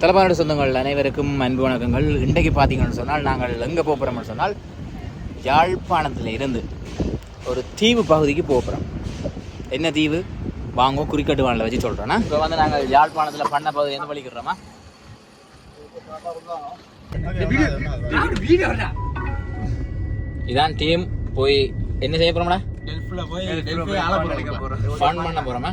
தலைப்பாடு சொந்தங்கள் அனைவருக்கும் அன்பு வணக்கங்கள். இன்றைக்கு பார்த்தீங்கன்னு சொன்னால் நாங்கள் எங்கே போகிறோம்னு சொன்னால் யாழ்ப்பாணத்தில் இருந்து ஒரு தீவு பகுதிக்கு போகிறோம் என்ன தீவு? வாங்கோ குறிக்கட்டு வானில் வச்சு சொல்கிறேன்னா இப்போ வந்து நாங்கள் யாழ்ப்பாணத்தில் பண்ண பகுதி எந்த வலிக்கிறோமா இதான் டீம். போய் என்ன செய்ய போகிறோம்டா ஃபன் பண்ண போகிறோமா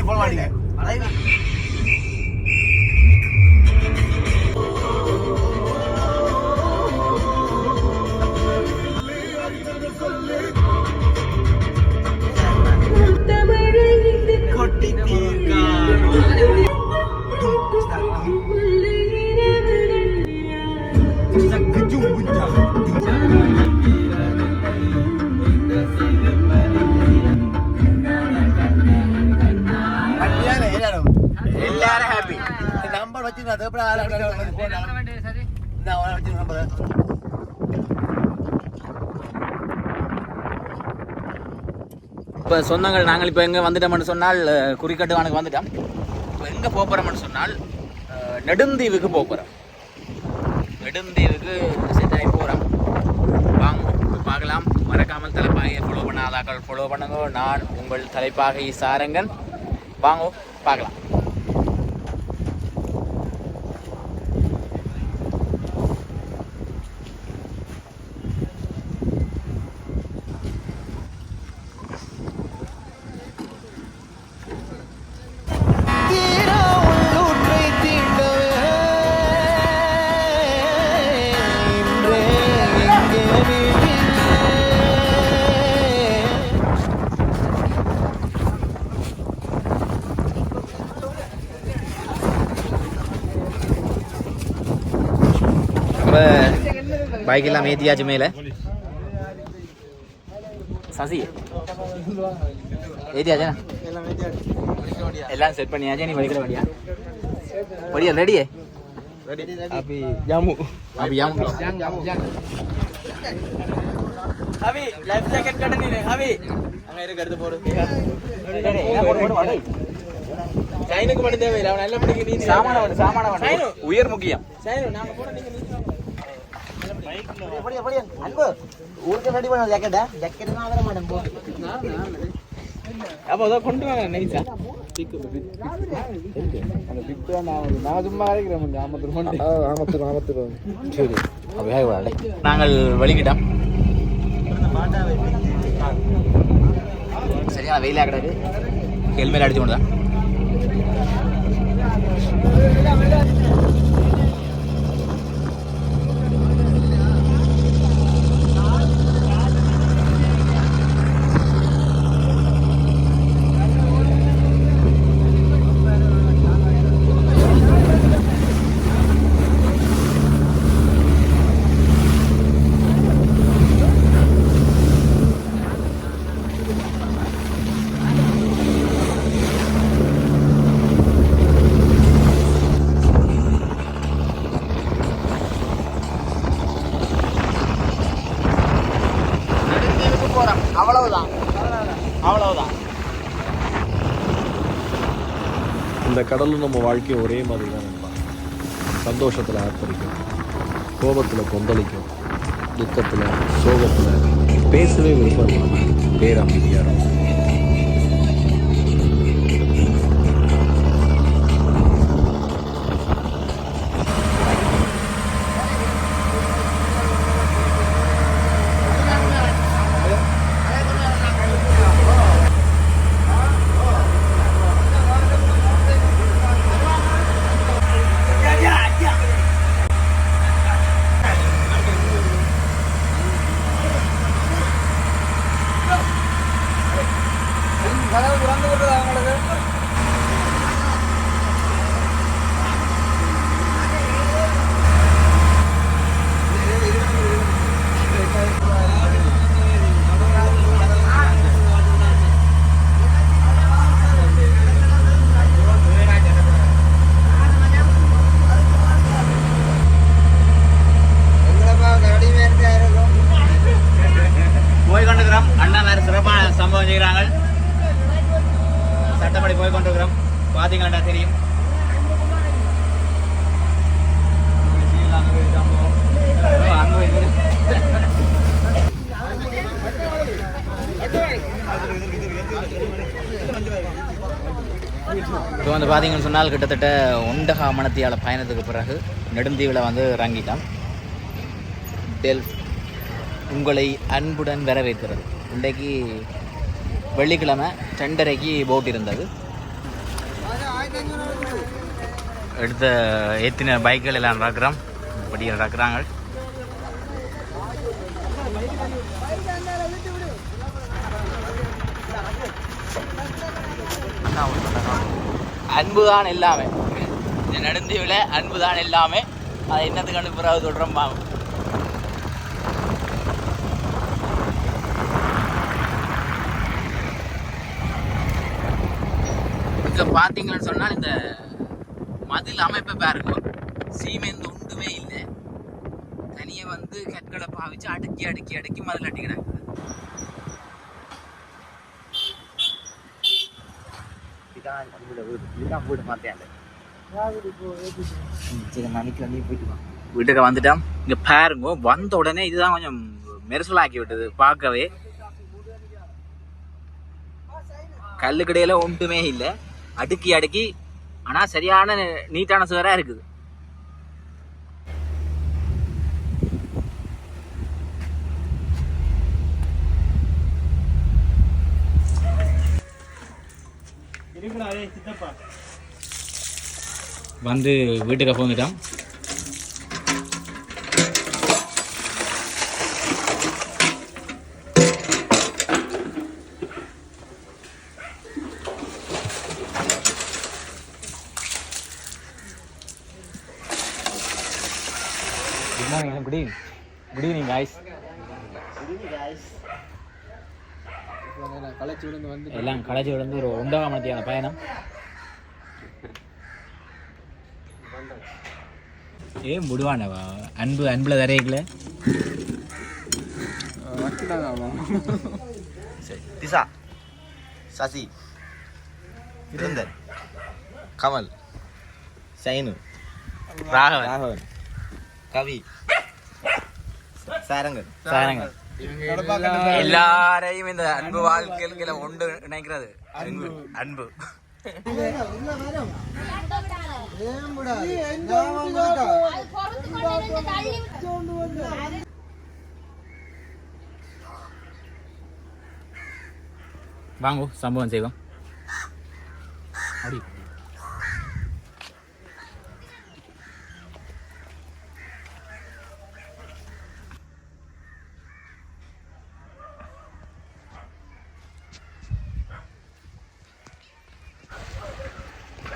தண்ணி போட மாட்டீங்க அலைவா. இப்போ சொந்தங்கள் நாங்கள் இப்போ எங்கே வந்துட்டோம்னு சொன்னால் குறிக்கட்டு வானுக்கு வந்துட்டோம். இப்போ எங்கே போகிறோம்னு சொன்னால் நெடுந்தீவுக்கு போகிறோம் நெடுந்தீவுக்கு செட் ஆகி போகிறோம் வாங்க பார்க்கலாம். மறக்காமல் தலைப்பாகையை ஃபாலோ பண்ணாதாக்கள் ஃபாலோ பண்ணுங்க. நான் உங்கள் தலைப்பாகை சாரங்கன் வாங்க பார்க்கலாம். பைக் எல்லாம் ஏற்றியாச்சு மேலே. சசி ஏற்றியாச்சா எல்லாம் செட் பண்ணியாச்சா நீ வலிக்கிற வண்டியா வடியா ரெடியே jamu. அப்படி யாம் Habi, life jacket kada ni nih, Habi. அங்க இருக்கு எடுத்து போடு. சைனுக்கு மட்டும் தேவையில்லை அவன் நல்ல படிக்க நீ சாமான சாமான சைனு. உயர் முக்கியம். சைனு நாங்க போட நீங்க அன்பு ஊருக்கு ரெடி பண்ண ஜாக்கெட்டா ஜாக்கெட் தான் வர மாட்டேன் போ அப்போ அதான் கொண்டு வாங்க நைஸா நான் சும்மா இருக்கிறேன் ஆமத்து ஆமத்து சரி அப்படியே வாடை நாங்கள் வலிக்கிட்டோம். சரியான வெயிலாக கிடக்கு. ஹெல்மெட் அடிச்சு கொண்டு தான் கடலும் நம்ம வாழ்க்கையை ஒரே மாதிரி தான் நண்பா சந்தோஷத்தில் ஆர்ப்பரிக்கும். கோபத்தில் கொந்தளிக்கும். துக்கத்தில் சோகத்தில் பேசவே விருப்பம் இல்லாமல் பேரமைதியாக இருக்கும். பார்த்தீங்கன்னு சொன்னால் கிட்டத்தட்ட ஒண்டகா மனத்தியால் பயணத்துக்கு பிறகு நெடுந்தீவில் வந்து இறங்கிட்டான். டெல் உங்களை அன்புடன் வரவேற்கிறது. இன்றைக்கு வெள்ளிக்கிழமை ரெண்டரைக்கு போட் இருந்தது. எடுத்த ஏற்றின பைக்குகள் எல்லாம் நடக்கிறோம் இப்படி நடக்கிறாங்க அன்பு தான் எல்லாமே. இந்த நெடுந்தீவில் அன்பு தான் எல்லாமே. அது என்னத்துக்கு அனுப்புறாவது சொல்கிறோம் பாங்க இங்க சொன்னால் இந்த மதில் அமைப்பை பாருங்க. சீமெந்து ஒன்றுமே இல்லை. தனியை வந்து கற்களை பாவிச்சு அடுக்கி அடுக்கி அடுக்கி மதில் அடிக்கிறாங்க. தான் வீடு வீடு. இதுதான் வீடு மாத்தேன் சரி வந்து போயிட்டு வா. வீட்டுக்கு வந்துட்டோம் இங்க பாருங்க வந்த உடனே இதுதான் கொஞ்சம் மெரிசலாக்கி விட்டது பார்க்கவே. கல்லுக்கடையில ஒன்றுமே இல்லை. அடுக்கி அடுக்கி ஆனா சரியான நீட்டான சுவரா இருக்குது. வந்து வீட்டுக்கு போந்துட்டோம் good morning good evening good evening guys எல்லாம் களைச்சி விழுந்து ஒரு ஒன்பதாம் மணித்தியான பயணம். ஏ முடுவானவா? அன்பு அன்புல தரையிக்கல சரி திசா. சசி. சுரந்தர் கமல். சைனு. ராகவன். ராகவன். கவி. சாரங்கன். சாரங்க எல்லாரையும் இந்த அன்பு வாழ்க்கையில ஒன்று இணைக்கிறது. அன்பு. அன்பு. வாங்கோ சம்பவம் செய்வோம். அப்படி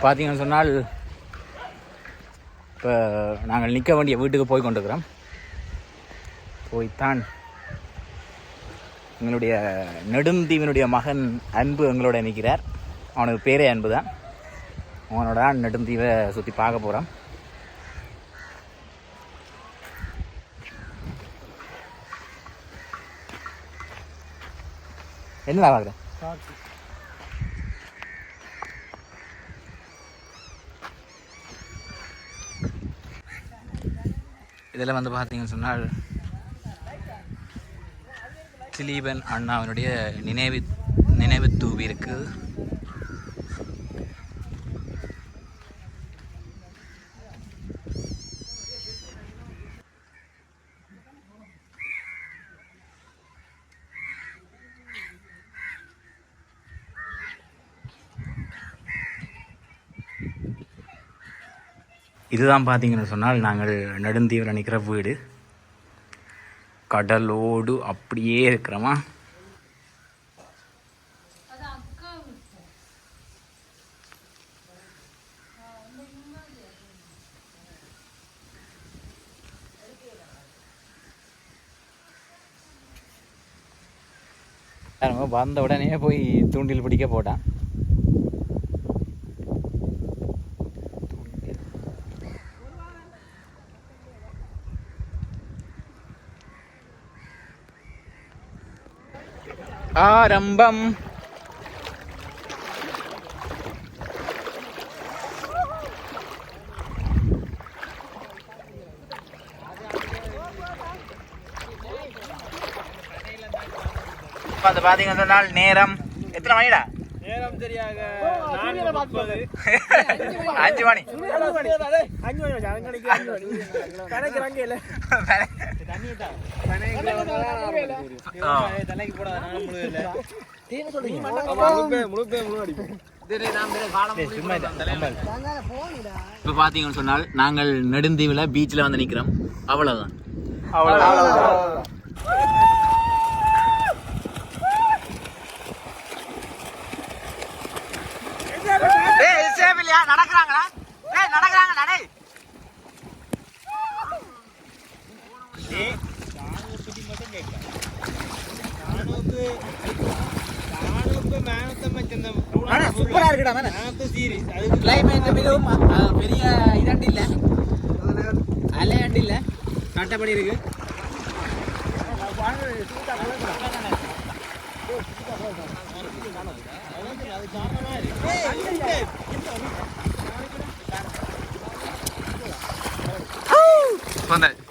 பார்த்தீங்கன்னு சொன்னால் இப்போ நாங்கள் நிற்க வேண்டிய வீட்டுக்கு போய் கொண்டிருக்கிறோம். போய்த்தான் எங்களுடைய நெடுந்தீவினுடைய மகன் அன்பு எங்களோட நிற்கிறார். அவனுக்கு பேரே அன்பு தான் அவனோட தான் நெடுந்தீவை சுற்றி பார்க்க போகிறோம் என்னடா பார்க்குறேன் இதில் வந்து பார்த்தீங்கன்னு சொன்னால் திலீபன் அண்ணாவினுடைய நினைவு நினைவு தூவி இருக்குது இதுதான் பார்த்தீங்கன்னு சொன்னால் நாங்கள் நெடுந்தீவில் நிற்கிற வீடு. கடலோடு அப்படியே இருக்கிறோமா? வந்த உடனே போய் தூண்டில் பிடிக்க போட்டான். ஆரம்பம். அது வந்து நேரம். எத்தனை மணிடா? சரியாக அஞ்சு மணி அஞ்சு கணக்கு இல்ல. தலைக்கு போடாத இப்போ பார்த்தீங்கன்னு சொன்னால் நாங்கள் நெடுந்தீவில் பீச்சில் வந்து நிற்கிறோம் அவ்வளோதான் நடக்கிறாங்களா மேல கிளைமேட் மிகவும் பெரிய இதண்டு இல்ல. அலையண்டு இல்ல. கட்டப்படி இருக்கு. வந்தாச்சு.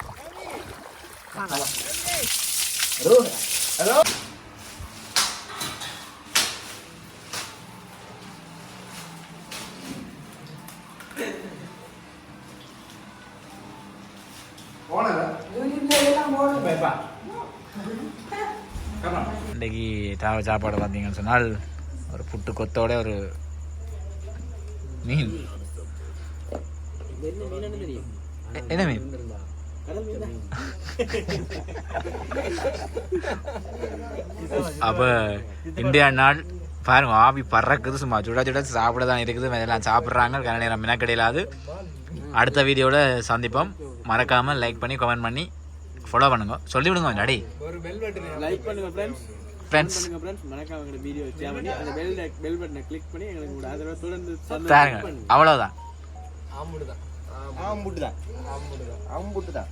இன்றைக்கு சாவ சாப்பாடு பார்த்தீங்கன்னு சொன்னால் ஒரு புட்டு கொத்தோட ஒரு மீன். என்ன மீன்? அப்ப இந்தியா நாள் பாருங்க ஆவி பறக்குது சும்மா சுட சுட சாப்பிட தான் இருக்குது எல்லாம் சாப்பிட்றாங்க கன நேரம் மினக்கடையிலாது அடுத்த வீடியோவில் சந்திப்போம். மறக்காமல் லைக் பண்ணி கமெண்ட் பண்ணி. ஃபாலோ பண்ணுங்க. சொல்லி விடுங்க பட்டன் லைக் பண்ணுங்க ஃப்ரெண்ட்ஸ் ஃப்ரெண்ட்ஸ் மறக்காம எங்க வீடியோ ஷேர் பண்ணி அந்த பெல் பெல் பட்டனை கிளிக் பண்ணி எங்களுக்கு கூட ஆதரவு தொடர்ந்து தாருங்க. அவ்வளோதான் ஆம்புட்டு தான். ஆம்புட்டு தான். ஆம்புட்டு தான்.